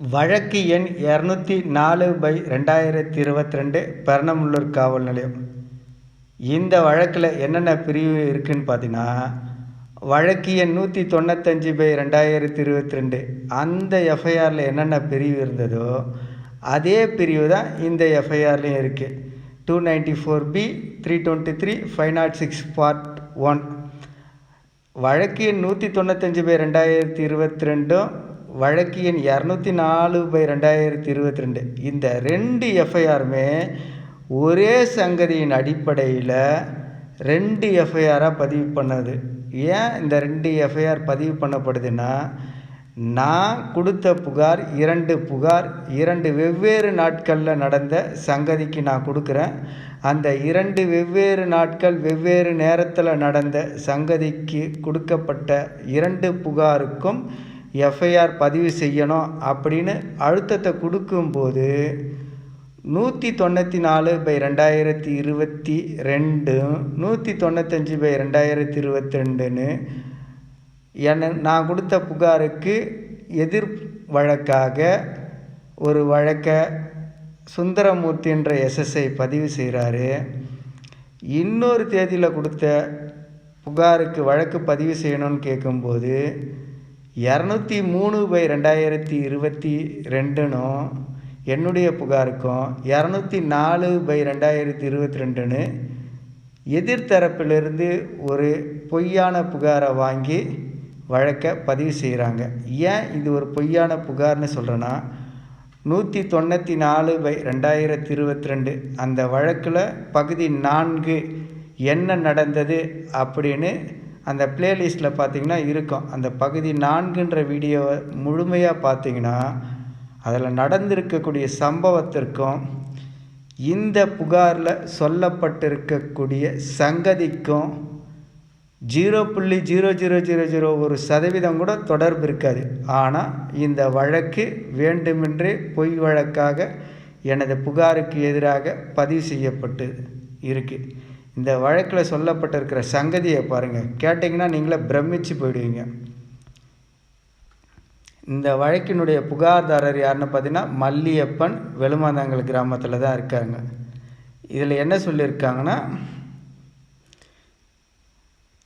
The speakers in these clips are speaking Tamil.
வழக்கு எண் இரநூத்தி நாலு பை ரெண்டாயிரத்தி இருபத்தி ரெண்டு பெரணமுல்லூர் காவல் நிலையம். இந்த வழக்கில் என்னென்ன பிரிவு இருக்குதுன்னு பார்த்தீங்கன்னா வழக்கு எண் நூற்றி தொண்ணூத்தஞ்சு பை ரெண்டாயிரத்தி இருபத்தி ரெண்டு அந்த எஃப்ஐஆரில் என்னென்ன பிரிவு இருந்ததோ அதே பிரிவு தான் இந்த எஃப்ஐஆர்லேயும் இருக்குது two ninety four B three twenty three five nought six part one வழக்கு எண் நூற்றி தொண்ணூத்தஞ்சு பை ரெண்டாயிரத்தி இருபத்தி ரெண்டும் வழக்கு எண் இரநூத்தி நாலு பை ரெண்டாயிரத்தி இருபத்தி ரெண்டு. இந்த ரெண்டு எஃப்ஐஆருமே ஒரே சங்கதியின் அடிப்படையில் ரெண்டு எஃப்ஐஆராக பதிவு பண்ணது. ஏன் இந்த ரெண்டு எஃப்ஐஆர் பதிவு பண்ணப்படுதுன்னா நான் கொடுத்த புகார் இரண்டு புகார் இரண்டு வெவ்வேறு நாட்களில் நடந்த சங்கதிக்கு நான் கொடுக்குறேன். அந்த இரண்டு வெவ்வேறு நாட்கள் வெவ்வேறு நேரத்தில் நடந்த சங்கதிக்கு கொடுக்கப்பட்ட இரண்டு புகாருக்கும் எஃப்ஐஆர் பதிவு செய்யணும் அப்படின்னு அழுத்தத்தை கொடுக்கும்போது நூற்றி தொண்ணூற்றி நாலு பை ரெண்டாயிரத்தி இருபத்தி ரெண்டும் நூற்றி தொண்ணூத்தஞ்சு பை ரெண்டாயிரத்தி இருபத்தி ரெண்டுன்னு என்ன நான் கொடுத்த புகாருக்கு எதிர் வழக்காக ஒரு வழக்கை சுந்தரமூர்த்தின்ற எஸ்எஸ்ஐ பதிவு செய்கிறாரு இன்னொரு தேதியில் கொடுத்த புகாருக்கு வழக்கு பதிவு செய்யணும்னு கேட்கும்போது இரநூத்தி மூணு பை ரெண்டாயிரத்தி இருபத்தி ரெண்டுனும் என்னுடைய புகாருக்கும் இரநூத்தி நாலு பை ரெண்டாயிரத்தி இருபத்தி ரெண்டுன்னு எதிர்த்தரப்பிலிருந்து ஒரு பொய்யான புகாரை வாங்கி வழக்கை பதிவு செய்கிறாங்க ஏன் இது ஒரு பொய்யான புகார்னு சொல்கிறேன்னா நூற்றி தொண்ணூற்றி நாலு பை ரெண்டாயிரத்தி இருபத்தி ரெண்டு அந்த வழக்கில் பகுதி நான்கு என்ன நடந்தது அப்படின்னு அந்த பிளேலிஸ்ட்டில் பார்த்திங்கன்னா இருக்கும். அந்த பகுதி நான்குன்ற வீடியோவை முழுமையாக பார்த்தீங்கன்னா அதில் நடந்திருக்கக்கூடிய சம்பவத்திற்கும் இந்த புகாரில் சொல்லப்பட்டிருக்கக்கூடிய சங்கதிக்கும் ஜீரோ புள்ளி ஜீரோ ஜீரோ ஜீரோ ஜீரோ ஒரு சதவீதம் கூட தொடர்பு இருக்காது. ஆனால் இந்த வழக்கு வேண்டுமென்றே பொய் வழக்காக எனது புகாருக்கு எதிராக பதிவு செய்யப்பட்டு இருக்குது இந்த வழக்கில் சொல்லப்பட்டிருக்கிற சங்கதியை பாருங்கள் கேட்டிங்கன்னா நீங்களே பிரமிச்சு போயிடுவீங்க. இந்த வழக்கினுடைய புகார்தாரர் யாருன்னு பார்த்தீங்கன்னா மல்லியப்பன் வெளுமாந்தாங்கல் கிராமத்தில் தான் இருக்காங்க. இதில் என்ன சொல்லியிருக்காங்கன்னா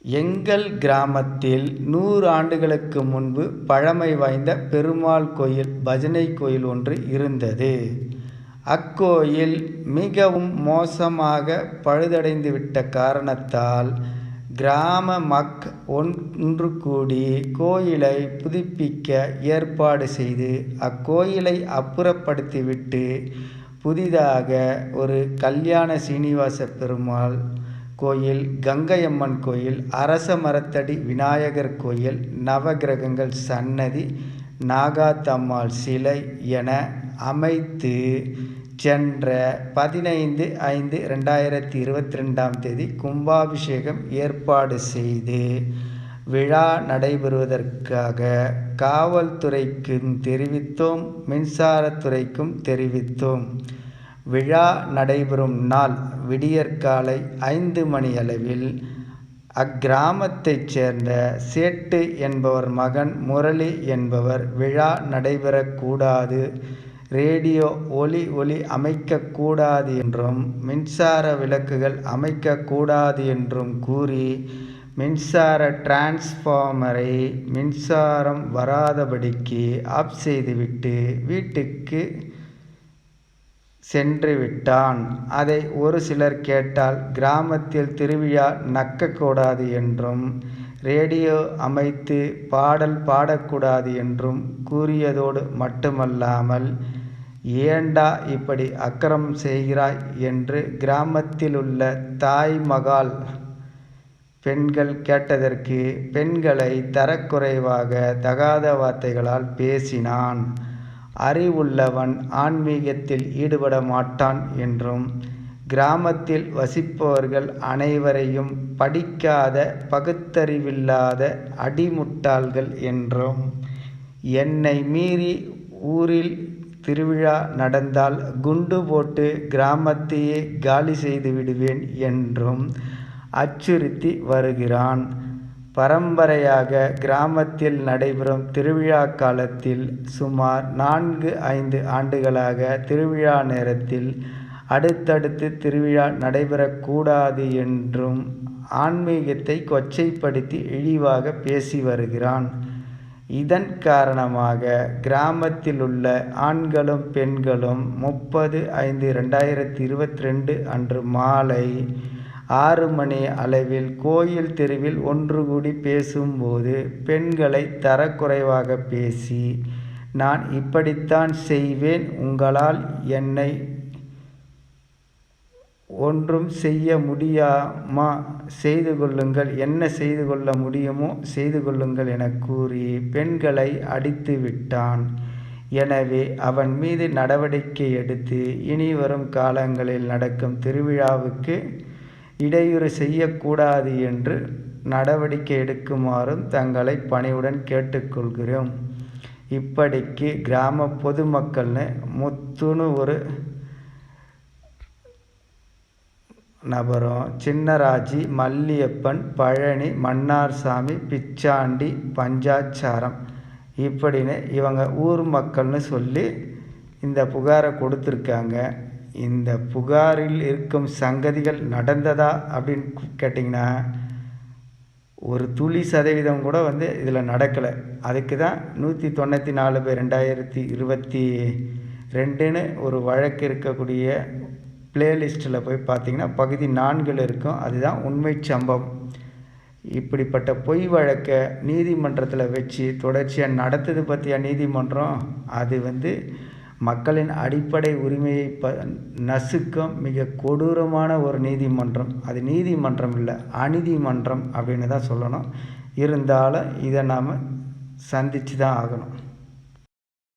எங்கள் கிராமத்தில் நூறு ஆண்டுகளுக்கு முன்பு பழமை வாய்ந்த பெருமாள் கோயில் பஜனை கோயில் ஒன்று இருந்தது. அக்கோயில் மிகவும் மோசமாக பழுதடைந்து விட்ட காரணத்தால் கிராம மக் ஒன்று கூடி கோயிலை புதுப்பிக்க ஏற்பாடு செய்து அக்கோயிலை அப்புறப்படுத்திவிட்டு புதிதாக ஒரு கல்யாண சீனிவாச பெருமாள் கோயில் கங்கையம்மன் கோயில் அரச மரத்தடி விநாயகர் கோயில் நவகிரகங்கள் சன்னதி நாகாத்தம்மாள் சிலை என அமைத்து சென்ற பதினைந்து ஐந்து ரெண்டாயிரத்தி இருபத்தி ரெண்டாம் தேதி கும்பாபிஷேகம் ஏற்பாடு செய்து விழா நடைபெறுவதற்காக காவல்துறைக்கும் தெரிவித்தோம் மின்சாரத்துறைக்கும் தெரிவித்தோம். விழா நடைபெறும் நாள் விடியற்காலை ஐந்து மணி அளவில். அக்கிராமத்தைச் சேர்ந்த சேட்டு என்பவர் மகன் முரளி என்பவர் விழா நடைபெறக்கூடாது. ரேடியோ ஒலி ஒலி அமைக்கக்கூடாது என்றும் மின்சார விளக்குகள் அமைக்கக்கூடாது என்றும் கூறி மின்சார டிரான்ஸ்ஃபார்மரை மின்சாரம் வராதபடிக்கு ஆஃப் செய்துவிட்டு வீட்டுக்கு சென்று விட்டான் அதை ஒரு சிலர் கேட்டால் கிராமத்தில் திருவிழா நக்கக்கூடாது என்றும் ரேடியோ அமைத்து பாடல் பாடக்கூடாது என்றும் கூறியதோடு மட்டுமல்லாமல் ஏண்டா இப்படி அக்கிரம் செய்கிறாய் என்று கிராமத்தில் உள்ள தாய் மகால் பெண்கள் கேட்டதற்கு பெண்களை தரக்குறைவாக தகாத வார்த்தைகளால் பேசினான். அறிவுள்ளவன் ஆன்மீகத்தில் ஈடுபட மாட்டான் என்றும் கிராமத்தில் வசிப்பவர்கள் அனைவரையும் படிக்காத பகுத்தறிவில்லாத அடிமுட்டாள்கள் என்றும் என்னை மீறி ஊரில் திருவிழா நடந்தால் குண்டு போட்டு கிராமத்தையே காலி செய்து விடுவேன் என்றும் அச்சுறுத்தி வருகிறான். பரம்பரையாக கிராமத்தில் நடைபெறும் திருவிழா காலத்தில் சுமார் நான்கு ஐந்து ஆண்டுகளாக திருவிழா நேரத்தில் அடுத்தடுத்து திருவிழா நடைபெறக்கூடாது என்றும் ஆன்மீகத்தை கொச்சைப்படுத்தி இழிவாக பேசி வருகிறான். இதன் காரணமாக கிராமத்தில் உள்ள ஆண்களும் பெண்களும் முப்பது ஐந்து ரெண்டாயிரத்தி இருபத்தி ரெண்டு அன்று மாலை ஆறு மணி அளவில் கோயில் தெருவில் ஒன்று கூடி பேசும்போது பெண்களை தரக்குறைவாக பேசி நான் இப்படித்தான் செய்வேன் உங்களால் என்னை ஒன்றும் செய்ய முடியாமா? செய்து கொள்ளுங்கள். என்ன செய்து கொள்ள முடியுமோ செய்து கொள்ளுங்கள் என கூறி பெண்களை அடித்து விட்டான். எனவே அவன் மீது நடவடிக்கை எடுத்து இனி வரும் காலங்களில் நடக்கும் திருவிழாவுக்கு இடையூறு செய்யக்கூடாது என்று நடவடிக்கை எடுக்குமாறும் தங்களை பணிவுடன் கேட்டுக்கொள்கிறோம். இப்படிக்கு கிராம பொதுமக்கள்னு முத்துன்னு ஒரு நபரும் சின்னராஜி மல்லியப்பன் பழனி மன்னார்சாமி பிச்சாண்டி பஞ்சாச்சாரம் இப்படின்னு இவங்க ஊர் மக்கள்னு சொல்லி இந்த புகாரை கொடுத்துருக்காங்க. இந்த புகாரில் இருக்கும் சங்கதிகள் நடந்ததா அப்படின்னு கேட்டிங்கன்னா ஒரு துளி சதவீதம் கூட வந்து இதில் நடக்கலை. அதுக்கு தான் நூற்றி தொண்ணூற்றி நாலு பேர் ரெண்டாயிரத்தி இருபத்தி ரெண்டுன்னு ஒரு வழக்கு இருக்கக்கூடிய பிளேலிஸ்ட்டில் போய் பார்த்தீங்கன்னா பகுதி நான்கில் இருக்கும். அதுதான் உண்மை சம்பவம். இப்படிப்பட்ட பொய் வழக்கை நீதிமன்றத்தில் வச்சு தொடர்ச்சியாக நடத்துது பற்றியா நீதிமன்றம்? அது வந்து மக்களின் அடிப்படை உரிமையை ப நசுக்கும் மிக கொடூரமான ஒரு நீதிமன்றம். அது நீதிமன்றம் இல்லை அநீதிமன்றம் அப்படின்னு தான் சொல்லணும். இருந்தாலும் இதை நாம் சந்தித்து தான் ஆகணும்.